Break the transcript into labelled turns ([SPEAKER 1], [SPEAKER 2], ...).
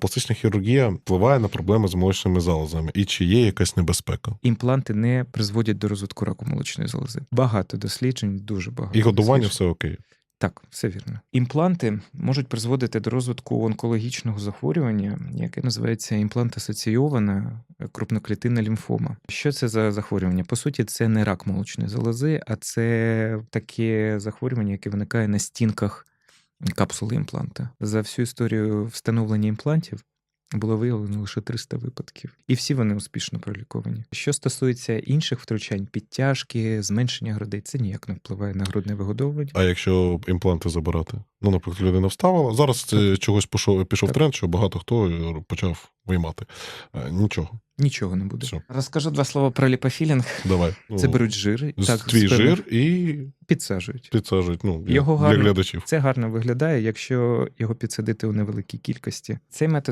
[SPEAKER 1] Пластична хірургія впливає на проблеми з молочними залозами. І чи є якась небезпека?
[SPEAKER 2] Імпланти не призводять до розвитку раку молочної залози. Багато досліджень, дуже багато.
[SPEAKER 1] І годування
[SPEAKER 2] досліджень.
[SPEAKER 1] все окей.
[SPEAKER 2] Так, все вірно. Імпланти можуть призводити до розвитку онкологічного захворювання, яке називається імплант-асоційована крупноклітинна лімфома. Що це за захворювання? По суті, це не рак молочної залози, а це таке захворювання, яке виникає на стінках капсули імпланта. За всю історію встановлення імплантів. Було виявлено лише 300 випадків, і всі вони успішно проліковані. Що стосується інших втручань, підтяжки, зменшення грудей, це ніяк не впливає на грудне вигодовування.
[SPEAKER 1] А якщо імпланти забирати? Ну, наприклад, людина вставила. Зараз це чогось пішов, пішов тренд, що багато хто е, почав виймати. Е, Нічого.
[SPEAKER 2] Нічого не буде.
[SPEAKER 1] Все.
[SPEAKER 2] Розкажу два слова про ліпофілінг.
[SPEAKER 1] Давай.
[SPEAKER 2] Це
[SPEAKER 1] Ну,
[SPEAKER 2] беруть жир,
[SPEAKER 1] з-
[SPEAKER 2] так,
[SPEAKER 1] твій
[SPEAKER 2] з
[SPEAKER 1] жир і
[SPEAKER 2] підсаджують.
[SPEAKER 1] підсаджують. Ну,
[SPEAKER 2] Його
[SPEAKER 1] для
[SPEAKER 2] гарно-
[SPEAKER 1] глядачів.
[SPEAKER 2] Це гарно виглядає, якщо його підсадити у невеликій кількості. Цей метод